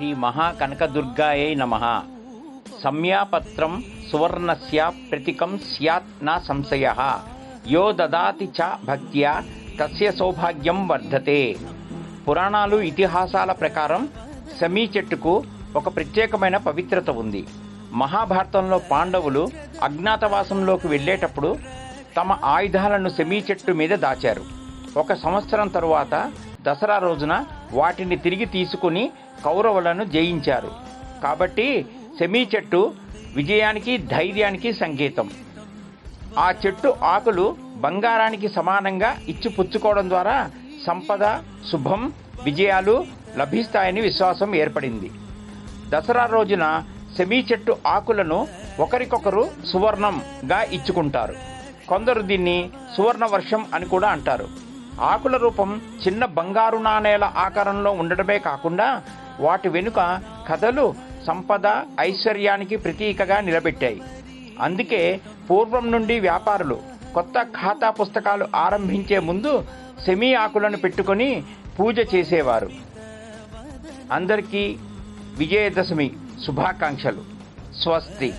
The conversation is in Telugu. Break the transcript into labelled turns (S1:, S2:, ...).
S1: శ్రీ మహాకనకదుర్గాయై నమ సంయాపత్రం సువర్ణస్య ప్రతికం స్యాత్ నా సంశయ యో దదాతి చ భక్త్యా తస్య సౌభాగ్యం వర్ధతే పురాణాలు ఇతిహాసాల ప్రకారం సమీ చెట్టుకు ఒక ప్రత్యేకమైన పవిత్రత ఉంది। మహాభారతంలో పాండవులు అజ్ఞాతవాసంలోకి వెళ్ళేటప్పుడు తమ ఆయుధాలను సెమీ చెట్టు మీద దాచారు। ఒక సంవత్సరం తరువాత దసరా రోజున వాటిని తిరిగి తీసుకుని కౌరవులను జయించారు. కాబట్టి సెమీ చెట్టు విజయానికి ధైర్యానికి సంకేతం. ఆ చెట్టు ఆకులు బంగారానికి సమానంగా ఇచ్చి పుచ్చుకోవడం ద్వారా సంపద శుభం విజయాలు లభిస్తాయని విశ్వాసం ఏర్పడింది. దసరా రోజున సెమీ చెట్టు ఆకులను ఒకరికొకరు సువర్ణంగా ఇచ్చుకుంటారు. కొందరు దీన్ని సువర్ణ వర్షం అని కూడా అంటారు. ఆకుల రూపం చిన్న బంగారు నాణేల ఆకారంలో ఉండడమే కాకుండా వాటి వెనుక కథలు సంపద ఐశ్వర్యానికి ప్రతీకగా నిలబెట్టాయి. అందుకే పూర్వం నుండి వ్యాపారులు కొత్త ఖాతా పుస్తకాలు ఆరంభించే ముందు సెమీ ఆకులను పెట్టుకొని పూజ చేసేవారు. అందరికీ విజయదశమి శుభాకాంక్షలు. స్వస్తి.